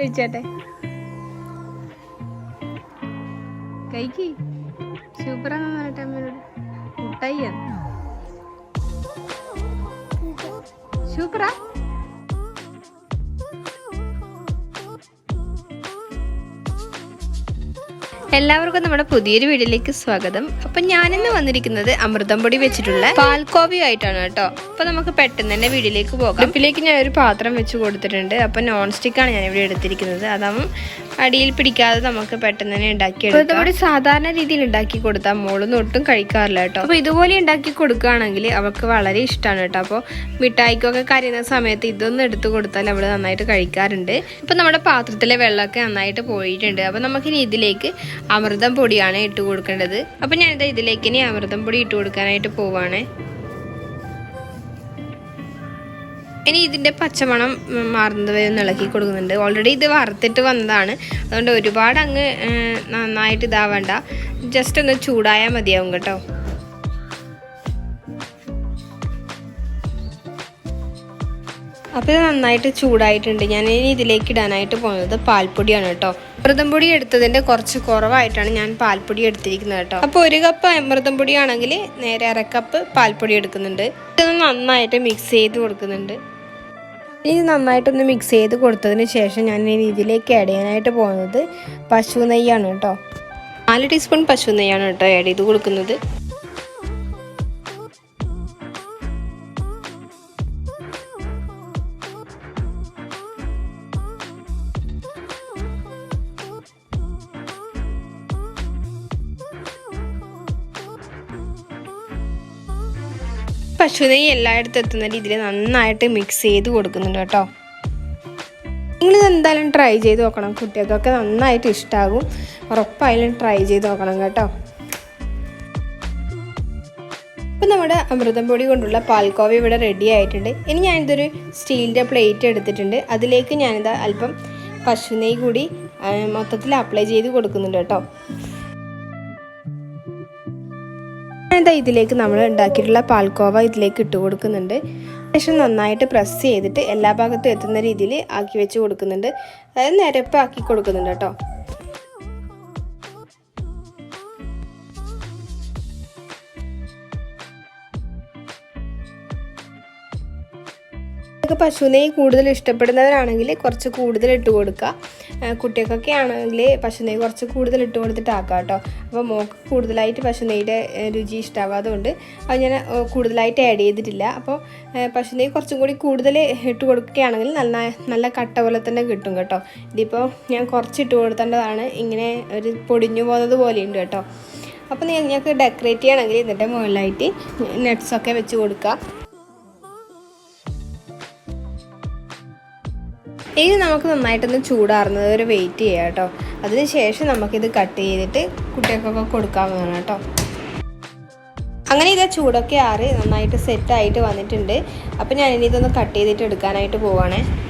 കഴിച്ചാട്ടെ. കഴിക്ക്. സൂപ്പറാണെന്ന് പറഞ്ഞിട്ട് അമ്മയോട് മുട്ടായി സൂപ്പറാ? എല്ലാവർക്കും നമ്മുടെ പുതിയൊരു വീഡിയോയിലേക്ക് സ്വാഗതം. അപ്പൊ ഞാനിന്ന് വന്നിരിക്കുന്നത് അമൃതം പൊടി വെച്ചിട്ടുള്ള പാൽക്കോവി ആയിട്ടാണ് കേട്ടോ. അപ്പൊ നമുക്ക് പെട്ടെന്ന് തന്നെ വീഡിയോയിലേക്ക് പോകാം. അടുപ്പിലേക്ക് ഞാൻ ഒരു പാത്രം വെച്ച് കൊടുത്തിട്ടുണ്ട്. അപ്പൊ നോൺ സ്റ്റിക്കാണ് ഞാൻ ഇവിടെ എടുത്തിരിക്കുന്നത്. അതാവും അടിയിൽ പിടിക്കാതെ നമുക്ക് പെട്ടെന്ന് തന്നെ ഉണ്ടാക്കി അമൃതം പൊടി സാധാരണ രീതിയിൽ ഉണ്ടാക്കി കൊടുത്താൽ മോളൊന്നും ഒട്ടും കഴിക്കാറില്ല കേട്ടോ. അപ്പൊ ഇതുപോലെ ഉണ്ടാക്കി കൊടുക്കുകയാണെങ്കിൽ അവൾക്ക് വളരെ ഇഷ്ടമാണ് കേട്ടോ. അപ്പോൾ മിഠായിക്കൊക്കെ കരയുന്ന സമയത്ത് ഇതൊന്നും എടുത്തു കൊടുത്താൽ അവൾ നന്നായിട്ട് കഴിക്കാറുണ്ട്. ഇപ്പൊ നമ്മുടെ പാത്രത്തിലെ വെള്ളമൊക്കെ നന്നായിട്ട് പോയിട്ടുണ്ട്. അപ്പൊ നമുക്കിനി ഇതിലേക്ക് അമൃതം പൊടിയാണ് ഇട്ട് കൊടുക്കേണ്ടത്. അപ്പം ഞാനിത് ഇതിലേക്ക് ഇനി അമൃതം പൊടി ഇട്ട് കൊടുക്കാനായിട്ട് പോവാണ്. ഇനി ഇതിന്റെ പച്ചമണം മാറുന്നത് വരെ ഒന്ന് ഇളക്കി കൊടുക്കുന്നുണ്ട്. ഓൾറെഡി ഇത് വറുത്തിട്ട് വന്നതാണ്. അതുകൊണ്ട് ഒരുപാട് അങ്ങ് നന്നായിട്ട് ഇതാവണ്ട. ജസ്റ്റ് ഒന്ന് ചൂടായാൽ മതിയാവും കേട്ടോ. അപ്പോൾ ഇത് നന്നായിട്ട് ചൂടായിട്ടുണ്ട്. ഞാൻ ഇനി ഇതിലേക്ക് ഇടാനായിട്ട് പോകുന്നത് പാൽപ്പൊടിയാണ് കേട്ടോ. അമൃതം പൊടി എടുത്തതിന്റെ കുറച്ച് കുറവായിട്ടാണ് ഞാൻ പാൽപ്പൊടി എടുത്തിരിക്കുന്നത് കേട്ടോ. അപ്പോൾ ഒരു കപ്പ് അമൃതം പൊടിയാണെങ്കിൽ നേരെ അരക്കപ്പ് കപ്പ് പാൽപ്പൊടി എടുക്കുന്നുണ്ട്. നന്നായിട്ട് മിക്സ് ചെയ്ത് കൊടുക്കുന്നുണ്ട്. ഇനി നന്നായിട്ടൊന്ന് മിക്സ് ചെയ്ത് കൊടുത്തതിന് ശേഷം ഞാൻ ഇനി ഇതിലേക്ക് ആഡ് ചെയ്യാനായിട്ട് പോകുന്നത് പശു നെയ്യാണ് കേട്ടോ. നാല് ടീസ്പൂൺ പശു നെയ്യാണ് കേട്ടോ ആഡ് ചെയ്ത് കൊടുക്കുന്നത്. പശു നെയ്യ് എല്ലായിടത്തും എത്തുന്ന രീതിയിൽ നന്നായിട്ട് മിക്സ് ചെയ്ത് കൊടുക്കുന്നുണ്ട് കേട്ടോ. നിങ്ങളിത് എന്തായാലും ട്രൈ ചെയ്ത് നോക്കണം. കുട്ടികൾക്കൊക്കെ നന്നായിട്ട് ഇഷ്ടമാകും ഉറപ്പായാലും ട്രൈ ചെയ്ത് നോക്കണം കേട്ടോ. ഇപ്പം നമ്മുടെ അമൃതം പൊടി കൊണ്ടുള്ള പാൽക്കോവ ഇവിടെ റെഡി ആയിട്ടുണ്ട്. ഇനി ഞാനിതൊരു സ്റ്റീലിന്റെ പ്ലേറ്റ് എടുത്തിട്ടുണ്ട്. അതിലേക്ക് ഞാനിത് അല്പം പശു നെയ്യ് കൂടി മൊത്തത്തിൽ അപ്ലൈ ചെയ്ത് കൊടുക്കുന്നുണ്ട് കേട്ടോ. ഞാനിതാ ഇതിലേക്ക് നമ്മൾ ഉണ്ടാക്കിയിട്ടുള്ള പാൽക്കോവ ഇതിലേക്ക് ഇട്ട് കൊടുക്കുന്നുണ്ട്. ശേഷം നന്നായിട്ട് പ്രസ് ചെയ്തിട്ട് എല്ലാ ഭാഗത്തും എത്തുന്ന രീതിയിൽ ആക്കി വെച്ച് കൊടുക്കുന്നുണ്ട്. അതായത് നിരപ്പാക്കി കൊടുക്കുന്നുണ്ട് കേട്ടോ. നിങ്ങൾക്ക് പശുനെയ്യ് കൂടുതൽ ഇഷ്ടപ്പെടുന്നവരാണെങ്കിൽ കുറച്ച് കൂടുതൽ ഇട്ട് കൊടുക്കുക. കുട്ടികൾക്കൊക്കെ ആണെങ്കിൽ പശുനെയ്യ് കുറച്ച് കൂടുതൽ ഇട്ട് കൊടുത്തിട്ട് ആക്കാം കേട്ടോ. അപ്പോൾ മോൾക്ക് കൂടുതലായിട്ട് പശു നെയ്യുടെ രുചി ഇഷ്ടമാവാതുകൊണ്ട് അത് ഞാൻ കൂടുതലായിട്ട് ആഡ് ചെയ്തിട്ടില്ല. അപ്പോൾ പശു നെയ്യ് കുറച്ചും കൂടി കൂടുതൽ ഇട്ട് കൊടുക്കുകയാണെങ്കിൽ നല്ല നല്ല കട്ട പോലെ തന്നെ കിട്ടും കേട്ടോ. ഇതിപ്പോൾ ഞാൻ കുറച്ച് ഇട്ട് കൊടുത്തേണ്ടതാണ്. ഇങ്ങനെ ഒരു പൊടിഞ്ഞു പോകുന്നത് പോലെയുണ്ട് കേട്ടോ. അപ്പോൾ നിങ്ങൾക്ക് ഡെക്കറേറ്റ് ചെയ്യണമെങ്കിൽ ഇതിന്റെ മുകളിലായിട്ട് നട്ട്സൊക്കെ വെച്ച് കൊടുക്കുക. ഇനി നമുക്ക് നന്നായിട്ടൊന്ന് ചൂടാറുന്നത് വരെ വെയിറ്റ് ചെയ്യാം കേട്ടോ. അതിന് ശേഷം നമുക്കിത് കട്ട് ചെയ്തിട്ട് കുട്ടികൾക്കൊക്കെ കൊടുക്കാവുന്നതാണ് കേട്ടോ. അങ്ങനെ ഇതാ ചൂടൊക്കെ ആറി നന്നായിട്ട് സെറ്റായിട്ട് വന്നിട്ടുണ്ട്. അപ്പം ഞാനിനി ഇതൊന്ന് കട്ട് ചെയ്തിട്ട് എടുക്കാനായിട്ട് പോവാണേ.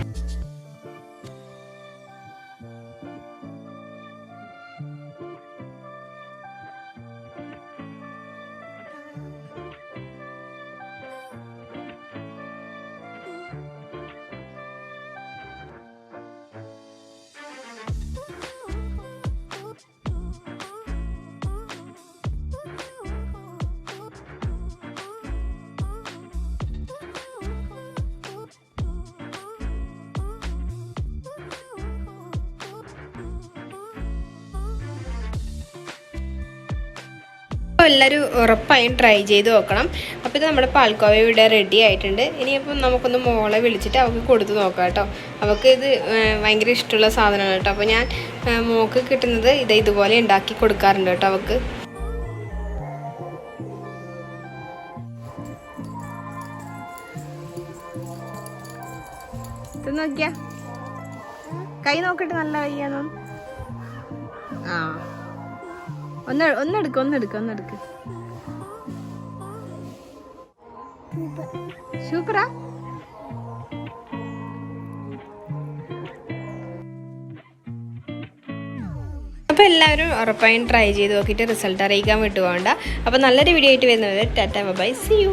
അപ്പോൾ എല്ലാവരും ഉറപ്പായും ട്രൈ ചെയ്ത് നോക്കണം. അപ്പോൾ ഇത് നമ്മുടെ പാൽക്കോവ ഇവിടെ റെഡി ആയിട്ടുണ്ട്. ഇനിയിപ്പം നമുക്കൊന്ന് മോളെ വിളിച്ചിട്ട് അവൾക്ക് കൊടുത്ത് നോക്കാം കേട്ടോ. അവൾക്ക് ഇത് ഭയങ്കര ഇഷ്ടമുള്ള സാധനമാണ് കേട്ടോ. അപ്പോൾ ഞാൻ മോക്ക് കിട്ടുന്നത് ഇത് ഇതുപോലെ ഉണ്ടാക്കി കൊടുക്കാറുണ്ട് കേട്ടോ അവൾക്ക്. നോക്കിയാ? കൈ നോക്കിട്ട് നല്ല കയ്യാണോ ആ. ഒന്ന് ഒന്നെടുക്ക ഒന്നെടുക്ക ഒന്നെടുക്ക സൂപ്പറാ? അപ്പോൾ എല്ലാവരും ഉറപ്പായും ട്രൈ ചെയ്ത് നോക്കിയിട്ട് റിസൾട്ട് അറിയിക്കാൻ വിട്ടുപോകണ്ട. അപ്പോൾ നല്ലൊരു വീഡിയോ ആയിട്ട് വരുന്നത് ടാറ്റ ബൈ സി യു